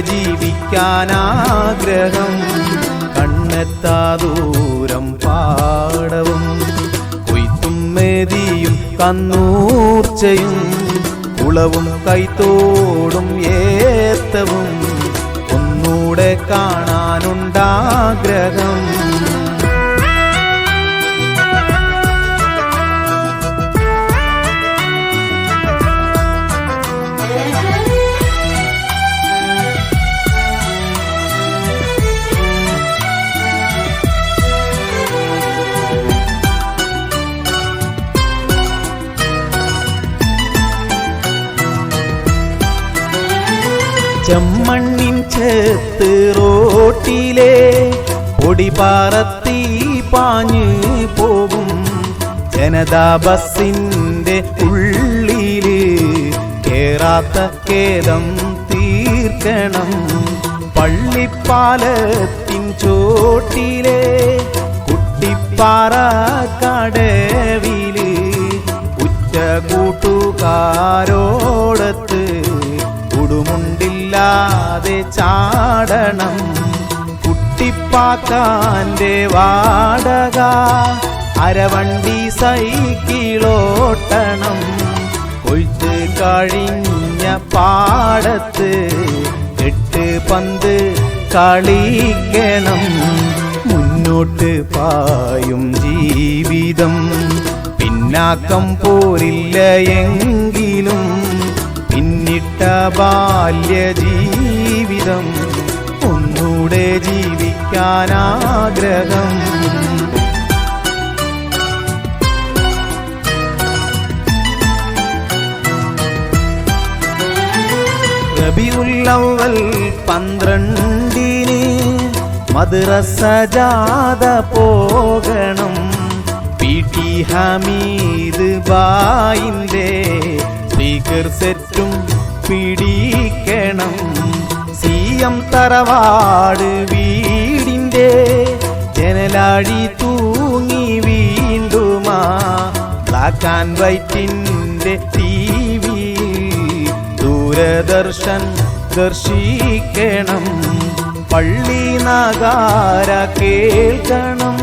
ജീവിക്കാനാഗ്രഹം. കണ്ണെത്താ ദൂരം പാടവും. കൊയ്ത്തും മെതിയും കന്നൂർച്ചയും കുളവും കൈത്തോടും ഏത്തവും. ഒന്നൂടെ കാണാനുണ്ടാഗ്രഹം. ചെമ്മണ്ണിൻ ചേത്ത് റോട്ടിലെ പൊടി പാറത്തി പാഞ്ഞു പോകും. ജനതാ ബസ്സിന്റെ ഉള്ളിൽ കേറാത്ത കേദം തീർക്കണം. പള്ളിപ്പാലത്തിൻ ചോട്ടിലെ കുട്ടിപ്പാറ കടവിൽ ഉച്ച കൂട്ടുകാരോടത്ത് കുടുമുണ്ടില്ലാതെ ചാടണം. കുട്ടിപ്പാക്കാന്റെ വാടക. അരവണ്ടി സൈക്കിളോട്ടണം. കൊയ്ത്ത് കഴിഞ്ഞ പാടത്ത് എട്ട് പന്ത് കളിക്കണം. മുന്നോട്ട് പായും ജീവിതം. പിന്നാക്കം പോരില്ല എങ്കിലും പിന്നിട്ട ബാല്യ ജീവിതം ഒന്നൂടെ ജീവിക്കാനാഗ്രഹം. ഉള്ളവൽ പന്ത്രണ്ടിന് മദ്രസ ജാഥ പോകണം. പി ടി ഹമീദ് ബായിന്റെ സ്പീക്കർ സെറ്റും പിടിക്കണം. സി എം തറവാട് വീടിന്റെ ജനലാഴി തൂങ്ങി വീണ്ടുമാ. ബ്ലാക്ക് ആൻഡ് വൈറ്റിന്റെ ടി വി. ദൂരദർശൻ ദർശിക്കണം. പള്ളി നഗാര കേൾക്കണം.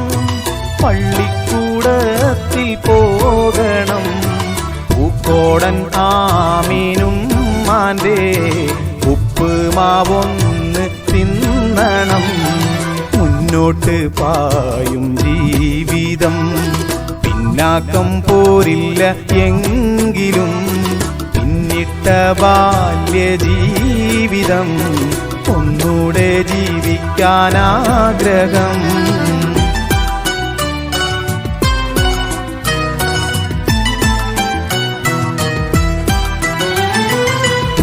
പള്ളിക്കൂടത്തിൽ പോകണം. പൂക്കോടൻ ആമീനും മാന്റെ ഉപ്പ് മാവൊന്ന് തിന്നണം. മുന്നോട്ട് പായും ജീവിതം. പിന്നാക്കം പോരില്ല എങ്കിലും പിന്നിട്ട ബാല്യ ജീവിതം ഒന്നൂടെ ജീവിക്കാനാഗ്രഹം.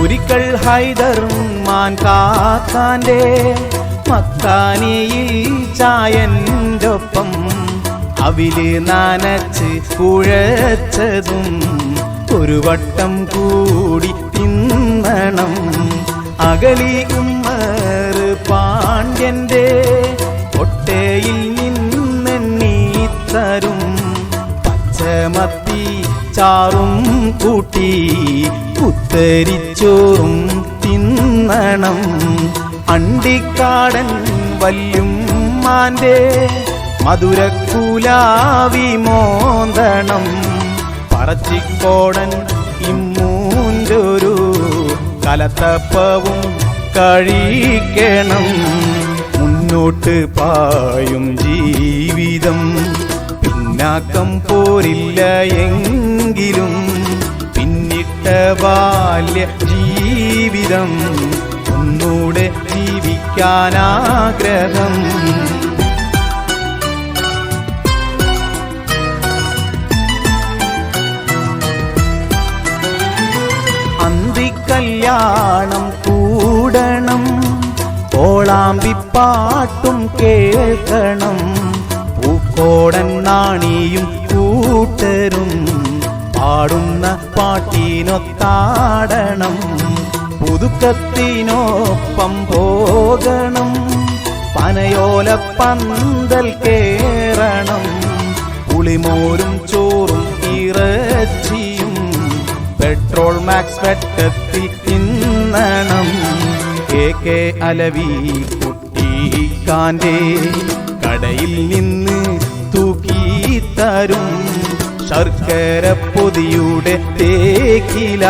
ഒരിക്കൽ മാൻ കാക്കാന്റെ മക്കാനിയിൽ ചായന്റെ ഒപ്പം അവിൽ നനച്ച് കുഴച്ചതും ഒരു വട്ടം കൂടി തിന്നണം. അകലി ഉമ്മർ പാണ്ഡ്യന്റെ ഒട്ടയിൽ നിന്നെണ്ണീത്തരും തരും. പച്ചമത്തി ചാറും കൂട്ടി കുത്തരിച്ചോറും തിന്നണം. അണ്ടിക്കാടൻ വല്ലും മാന്റെ മധുരക്കുലാവി മോന്തണം. പറച്ചിക്കോടൻ ഇമ്മൂന്റൊരു കലത്തപ്പവും കഴിക്കണം. മുന്നോട്ട് പായും ജീവിതം പിന്നാക്കം പോരില്ല എങ്കിലും ബാല്യ ജീവിതം. ഒന്നൂടെ ജീവിക്കാനാഗ്രഹം. അന്തിക്കല്യാണം കൂടണം. ഓളാമ്പിപ്പാട്ടും കേൾക്കണം. പൂക്കോടൻ നാണിയും കൂട്ടരും. പാടുന്ന പാട്ടിനൊത്താടണം. പുതുക്കത്തിനൊപ്പം പോകണം. പനയോല പന്തൽ കേറണം. പുളിമോരും ചോറും ഇറച്ചിയും പെട്രോൾ മാക്സ് വെട്ടത്തിൽ തിന്നണം. കെ കെ അലവി കുട്ടിക്കാന്റെ കടയിൽ നിന്ന് തൂക്കി തരും. ശർക്കര പൊതിയുടെ തേക്കില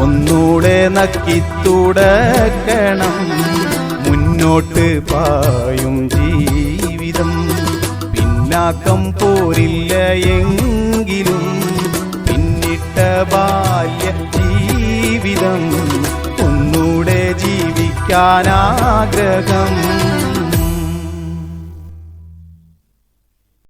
ഒന്നൂടെ നക്കിത്തുടക്കണം മുന്നോട്ട് പായും ജീവിതം. പിന്നാക്കം പോരില്ല എങ്കിലും പിന്നിട്ട ബാല്യ ജീവിതം. ഒന്നൂടെ ജീവിക്കാനാഗ്രഹം.